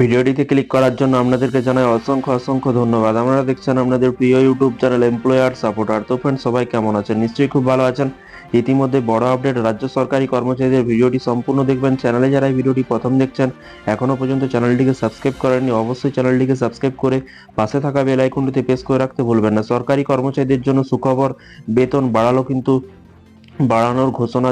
ভিডিওটিতে ক্লিক করার জন্য আপনাদেরকে জানাই অসংখ্য অসংখ্য ধন্যবাদ। আপনারা দেখছেন আপনাদের প্রিয় ইউটিউব চ্যানেল এমপ্লয়ার সাপোর্টার তো ফ্রেন্ড সবাই কেমন আছেন? নিশ্চয়ই খুব ভালো আছেন। ইতিমধ্যে বড় আপডেট রাজ্য সরকারি কর্মচারীদের ভিডিওটি সম্পূর্ণ দেখবেন। চ্যানেলে যারা এই ভিডিওটি প্রথম দেখছেন, এখনও পর্যন্ত চ্যানেলটিকে সাবস্ক্রাইব করেননি, অবশ্যই চ্যানেলটিকে সাবস্ক্রাইব করে পাশে থাকা বেল আইকনটিতে প্রেস করে রাখতে ভুলবেন না। সরকারি কর্মচারীদের জন্য সুখবর, বেতন বাড়ালো কিন্তু বাড়ানোর ঘোষণা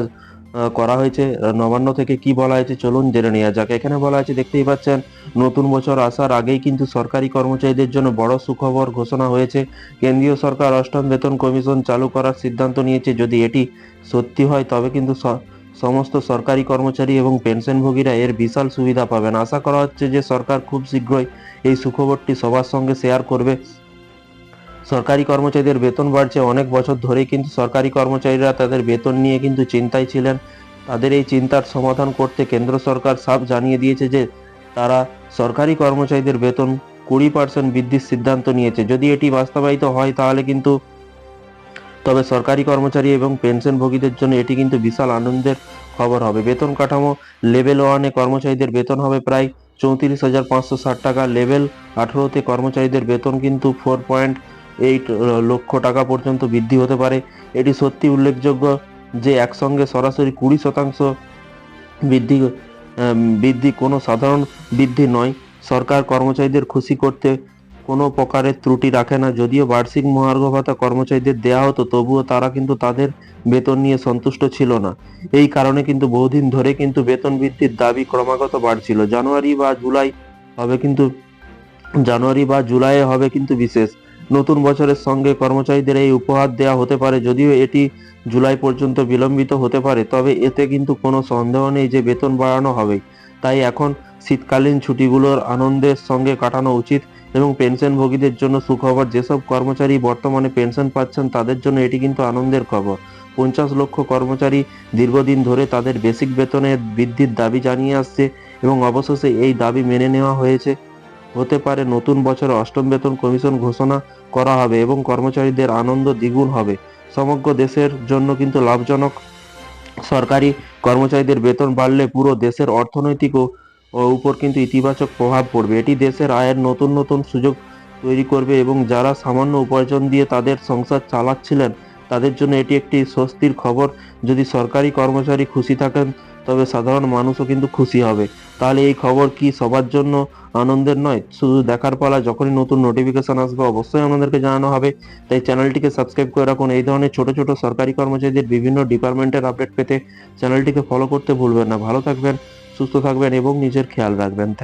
করা হয়েছে। নবান্ন থেকে কি বলা হয়েছে চলুন জেনে নেওয়া যাক। এখানে বলা হয়েছে, দেখতেই পাচ্ছেন, নতুন বছর আসার আগেই কিন্তু সরকারি কর্মচারীদের জন্য বড় সুখবর ঘোষণা হয়েছে। কেন্দ্রীয় সরকার অষ্টম বেতন কমিশন চালু করার সিদ্ধান্ত নিয়েছে। যদি এটি সত্যি হয়, তবে কিন্তু সমস্ত সরকারি কর্মচারী এবং পেনশনভোগীরা এর বিশাল সুবিধা পাবেন। আশা করা হচ্ছে যে সরকার খুব শীঘ্রই এই সুখবরটি সবার সঙ্গে শেয়ার করবে। সরকারি কর্মচারীদের বেতন বাড়ছে অনেক বছর ধরেই, কিন্তু সরকারি কর্মচারীরা তাদের বেতন নিয়ে কিন্তু চিন্তায় ছিলেন। তাদের এই চিন্তার সমাধান করতে কেন্দ্র সরকার সাফ জানিয়ে দিয়েছে যে, তারা সরকারি কর্মচারীদের বেতন কুড়ি পার্সেন্ট বৃদ্ধির সিদ্ধান্ত নিয়েছে। যদি এটি বাস্তবায়িত হয় তাহলে কিন্তু, তবে সরকারি কর্মচারী এবং পেনশনভোগীদের জন্য এটি কিন্তু বিশাল আনন্দের খবর হবে। বেতন কাঠামো লেভেল ওয়ানে কর্মচারীদের বেতন হবে প্রায় চৌত্রিশ হাজার পাঁচশো ষাট টাকা। লেভেল আঠেরোতে কর্মচারীদের বেতন কিন্তু ফোর পয়েন্ট এইট লক্ষ টাকা পর্যন্ত বৃদ্ধি হতে পারে। এটি সত্যি উল্লেখযোগ্য যে একসঙ্গে সরাসরি কুড়ি শতাংশ বৃদ্ধি বৃদ্ধি কোনো সাধারণ বৃদ্ধি নয়। সরকার কর্মচারীদের খুশি করতে কোনো প্রকারের ত্রুটি রাখে না। যদিও বার্ষিক মহার্ঘ ভাতা কর্মচারীদের দেওয়া হতো, তবুও তারা কিন্তু তাদের বেতন নিয়ে সন্তুষ্ট ছিল না। এই কারণে কিন্তু বহুদিন ধরে কিন্তু বেতন বৃদ্ধির দাবি ক্রমাগত বাড়ছিল। জানুয়ারি বা জুলাই হবে কিন্তু, জানুয়ারি বা জুলাইয়ে হবে কিন্তু বিশেষ। নতুন বছরের সঙ্গে কর্মচারীদের এই উপহার দেওয়া হতে পারে, যদিও এটি জুলাই পর্যন্ত বিলম্বিত হতে পারে, তবে এতে কিন্তু কোনো সন্দেহ নেই যে বেতন বাড়ানো হবে। তাই এখন শীতকালীন ছুটিগুলোর আনন্দের সঙ্গে কাটানো উচিত এবং পেনশনভোগীদের জন্য সুখবর, যেসব কর্মচারী বর্তমানে পেনশন পাচ্ছেন তাদের জন্য এটি কিন্তু আনন্দের খবর। পঞ্চাশ লক্ষ কর্মচারী দীর্ঘদিন ধরে তাদের বেসিক বেতনের বৃদ্ধির দাবি জানিয়ে আসছে এবং অবশেষে এই দাবি মেনে নেওয়া হয়েছে। হতে পারে নতুন বছরে অষ্টম বেতন কমিশন ঘোষণা করা হবে এবং কর্মচারীদের আনন্দ দ্বিগুণ হবে। সমগ্র দেশের জন্য কিন্তু লাভজনক। সরকারি কর্মচারীদের বেতন বাড়লে পুরো দেশের অর্থনৈতিক উপর কিন্তু ইতিবাচক প্রভাব পড়বে। এটি দেশের আয়ের নতুন নতুন সুযোগ তৈরি করবে এবং যারা সামান্য উপার্জন দিয়ে তাদের সংসার চালাচ্ছিলেন, তাদের জন্য এটি একটি স্বস্তির খবর। যদি সরকারি কর্মচারী খুশি থাকেন তবে সাধারণ মানুষও কিন্তু খুশি হবে। তাহলে এই খবর কি সবার জন্য আনন্দের নয়? শুধু দেখার পালা, যখনই নতুন নোটিফিকেশন আসবে, অবশ্যই আমাদেরকে জানানো হবে। তাই চ্যানেলটিকে সাবস্ক্রাইব করে রাখুন। এই ধরনের ছোট ছোট সরকারি কর্মচারীদের বিভিন্ন ডিপার্টমেন্টের আপডেট পেতে চ্যানেলটিকে ফলো করতে ভুলবেন না। ভালো থাকবেন, সুস্থ থাকবেন এবং নিজের খেয়াল রাখবেন। থ্যাংক